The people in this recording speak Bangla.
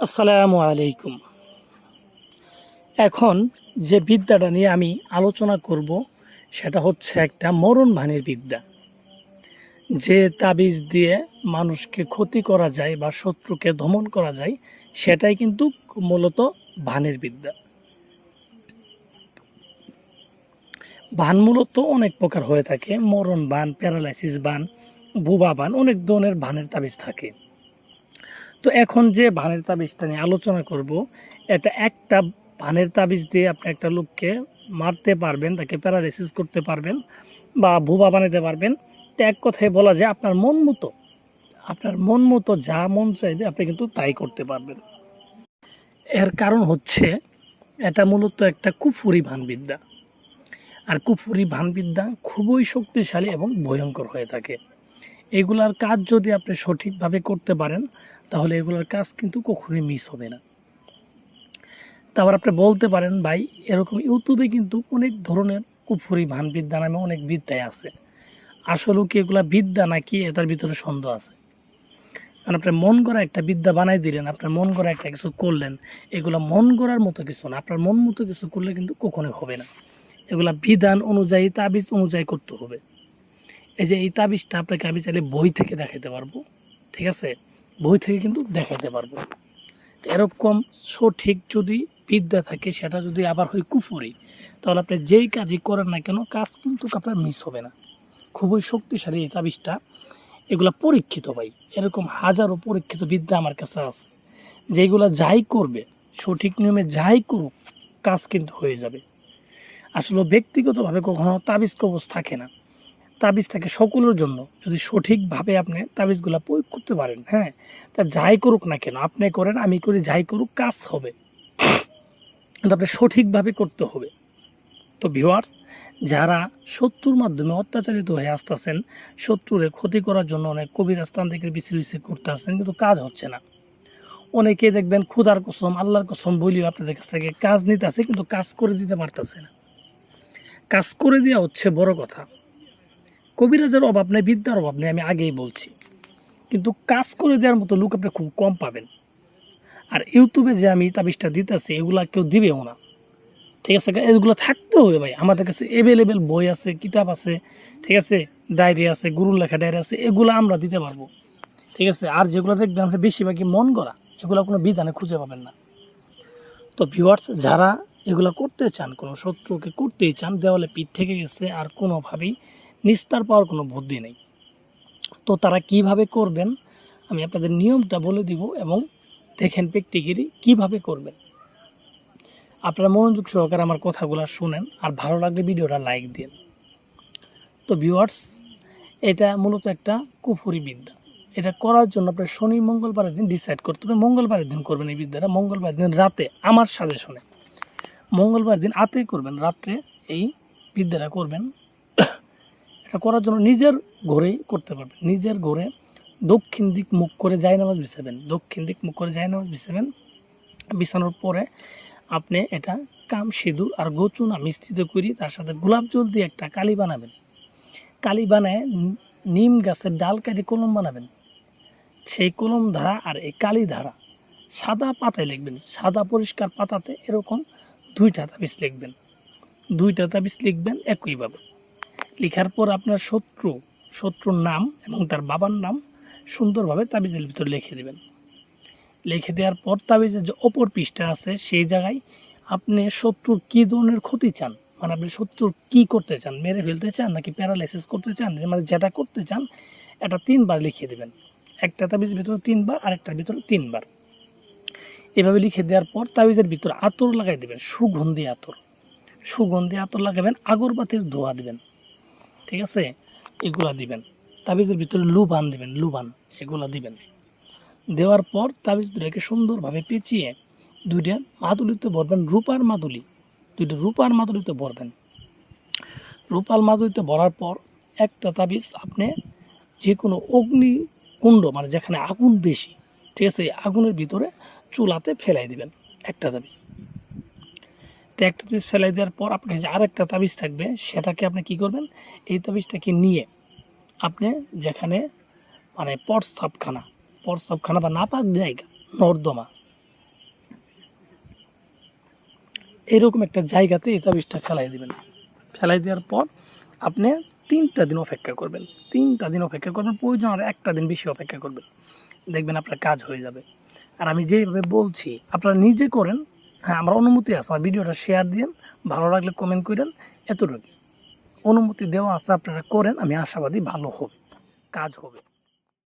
আসসালামু আলাইকুম। এখন যে বিদ্যাটা নিয়ে আমি আলোচনা করব, সেটা হচ্ছে একটা মরণ ভানির বিদ্যা। যে তাবিজ দিয়ে মানুষকে ক্ষতি করা যায় বা শত্রুকে দমন করা যায়, সেটাই কিন্তু মূলত ভানের বিদ্যা। বান মূলত অনেক প্রকার হয়ে থাকে। মরণ বান প্যারালাইসিস বান বুবা বান অনেক ধরনের বানের তাবিজ থাকে। তো এখন যে ভানের তাবিজটা নিয়ে আলোচনা করব, এটা একটা ভানের তাবিজ দিয়ে আপনি একটা লোককে মারতে পারবেন, তাকে প্যারালাইসিস করতে পারবেন বা ভুবা বানাতে পারবেন। তো এক কথায় বলা যায়, আপনার মন মতো, আপনার মন মতো যা মন চাইবে, আপনি কিন্তু তাই করতে পারবেন। এর কারণ হচ্ছে, এটা মূলত একটা কুফুরি ভানবিদ্যা। আর কুফুরি ভানবিদ্যা খুবই শক্তিশালী এবং ভয়ঙ্কর হয়ে থাকে। এগুলার কাজ যদি আপনি সঠিকভাবে করতে পারেন তাহলে এগুলোর কাজ কিন্তু কখনোই মিস হবে না। তারপর আপনি বলতে পারেন, ভাই, এরকম ইউটিউবে কিন্তু অনেক ধরনের কুফুরি ভান বিদ্যা নামে অনেক বিদ্যায় আছে। আসলেও কি এগুলা বিদ্যা নাকি এটার ভিতরে সন্দেহ আছে? কারণ আপনি মন করা একটা বিদ্যা বানাই দিলেন, আপনার মন করা একটা কিছু করলেন, এগুলো মন করার মতো কিছু না, আপনার মন মতো কিছু করলে কিন্তু কখনোই হবে না। এগুলা বিধান অনুযায়ী, তাবিজ অনুযায়ী করতে হবে। এই যে এই তাবিজটা আপনাকে আমি চাইলে বই থেকে দেখাতে পারব, ঠিক আছে? বই থেকে কিন্তু দেখাতে পারব। এরকম সঠিক যদি বিদ্যা থাকে, সেটা যদি আবার হয় কুফুরি, তাহলে আপনি যেই কাজই করেন না কেন, কাজ কিন্তু আপনার মিস হবে না। খুবই শক্তিশালী এই তাবিজটা। এগুলা পরীক্ষিত ভাই। এরকম হাজারো পরীক্ষিত বিদ্যা আমার কাছে আছে। যেগুলা যাই করবে, সঠিক নিয়মে যাই করুক, কাজ কিন্তু হয়ে যাবে। আসলে ব্যক্তিগতভাবে কখনো তাবিজ কবজ থাকে না। তাবিজ থাকে সকলের জন্য যদি সঠিকভাবে আপনি তাবিজগুলো প্রয়োগ করতে পারেন হ্যাঁ? তা যাই করুক না কেন, আপনি করেন, আমি করি, যাই করুক, কাজ হবে। কিন্তু আপনি সঠিকভাবে করতে হবে। তো ভিউয়ার্স যারা শত্রুর মাধ্যমে অত্যাচারিত হয়ে আসতেছেন, শত্রুরে ক্ষতি করার জন্য অনেক কবির স্থান থেকে বিচি বিচি করতে আসছেন, কিন্তু কাজ হচ্ছে না। অনেকে দেখবেন ক্ষুধার কসম, আল্লাহর কসম বলিও আপনাদের কাছ থেকে কাজ নিতে আছে কিন্তু কাজ করে দিতে পারতেছে না। কাজ করে দেওয়া হচ্ছে বড় কথা। কবিরাজের অভাব নেই, বিদ্যার অভাব নেই, আমি আগেই বলছি। কিন্তু কাজ করে দেওয়ার মতো লোক আপনি খুব কম পাবেন। আর ইউটিউবে যে আমি তাবিজটা দিতেছি, এগুলা কেউ দিবেও না। ঠিক আছে, এগুলো থাকতে হবে ভাই। আমাদের কাছে অ্যাভেলেবেল বই আছে, কিতাব আছে, ঠিক আছে, ডায়েরি আছে, গুরুর লেখা ডায়েরি আছে, এগুলো আমরা দিতে পারব। ঠিক আছে, আর যেগুলো দেখবেন আপনি বেশিরভাগই মন করা এগুলো কোনো বিধানে খুঁজে পাবেন না। তো ভিউয়ার্স যারা এগুলো করতে চান, কোনো শত্রুকে করতেই চান, দেওয়ালে পিঠ থেকে গেছে, আর কোনোভাবেই নিস্তার পাওয়ার কোনো বুদ্ধি নেই। তো তারা কীভাবে করবেন, আমি আপনাদের নিয়মটা বলে দিব এবং দেখেন প্র্যাকটিক্যালি কীভাবে করবেন। আপনারা মনোযোগ সহকারে আমার কথাগুলো শুনেন আর ভালো লাগলে ভিডিওটা লাইক দিন। তো ভিউয়ার্স, এটা মূলত একটা কুফুরি বিদ্যা। এটা করার জন্য আপনার শনি, মঙ্গলবারের দিন ডিসাইড করতে হবে। মঙ্গলবারের দিন করবেন এই বিদ্যাটা। মঙ্গলবার দিন রাতে আমার সাজেশনে। মঙ্গলবার দিন আতেই করবেন, রাত্রে এই বিদ্যাটা করবেন। এটা করার জন্য নিজের ঘরেই করতে পারবেন নিজের ঘরে দক্ষিণ দিক মুখ করে যাই নামাজ বিছাবেন। দক্ষিণ দিক মুখ করে যাই নামাজ বিছাবেন। বিছানোর পরে আপনি এটা কাম, সিঁদুর আর গোচুনা মিশ্রিত করি তার সাথে গোলাপ জল দিয়ে একটা কালি বানাবেন। কালি বানায় নিম গাছের ডাল কাটি কলম বানাবেন। সেই কলম ধারা আর এই কালি ধারা সাদা পাতায় লিখবেন। সাদা পরিষ্কার পাতাতে এরকম দুইটা তাবিজ লিখবেন। দুইটা তাবিজ লিখবেন একইভাবে। লেখার পর আপনার শত্রু, শত্রুর নাম এবং তার বাবার নাম সুন্দরভাবে তাবিজের ভিতরে লিখে দেবেন। লিখে দেওয়ার পর তাবিজের যে অপর পৃষ্ঠা আছে, সেই জায়গায় আপনি শত্রুর কী ধরনের ক্ষতি চান? মানে আপনি শত্রুর কী করতে চান? মেরে ফেলতে চান নাকি প্যারালাইসিস করতে চান? মানে যেটা করতে চান, এটা তিনবার লিখে দেবেন। একটা তাবিজের ভিতরে তিনবার, আরেকটার ভিতরে তিনবার। এভাবে লিখে দেওয়ার পর তাবিজের ভিতরে আতর লাগাই দেবেন, সুগন্ধি আতর। সুগন্ধি আতর লাগাবেন, আগরবাতির ধোয়া দেবেন। ঠিক আছে? এগুলা দিবেন। তাবিজের ভিতরে লুবান দিবেন, লুবান, এগুলা দিবেন। দেওয়ার পর তাবিজ দুটাকে সুন্দরভাবে পেঁচিয়ে দুইটা মাদুলিতে ভরবেন, রূপার মাদুলি। দুইটা রূপার মাদুলিতে ভরবেন। রূপার মাদুলিতে ভরার পর একটা তাবিজ আপনি যে কোনো অগ্নি কুণ্ড মানে যেখানে আগুন বেশি, ঠিক আছে, আগুনের ভিতরে চুলাতে ফেলাই দিবেন। একটা তাবিজ। তো একটা তাবিজ ফেলাই দেওয়ার পর আপনার কাছে আরেকটা তাবিজ থাকবে, সেটাকে আপনি কি করবেন? এই তাবিজটাকে নিয়ে আপনি যেখানে মানে পরসাবখানা পরসাবখানা বা নাপাক জায়গা, নর্দমা, এরকম একটা জায়গাতে এই তাবিজটা ফেলাই দেবেন। ফেলাই দেওয়ার পর আপনি তিনটা দিন অপেক্ষা করবেন। তিনটা দিন অপেক্ষা করবেন, প্রয়োজন আর একটা দিন বেশি অপেক্ষা করবেন। দেখবেন আপনার কাজ হয়ে যাবে। আর আমি যেভাবে বলছি, আপনারা নিজে করেন হ্যাঁ আমার অনুমতি আছে। আমার ভিডিওটা শেয়ার দিন ভালো লাগলে কমেন্ট করেন এতটুকু অনুমতি দেওয়া আছে, আপনারা করেন, আমি আশাবাদী ভালো হবে, কাজ হবে।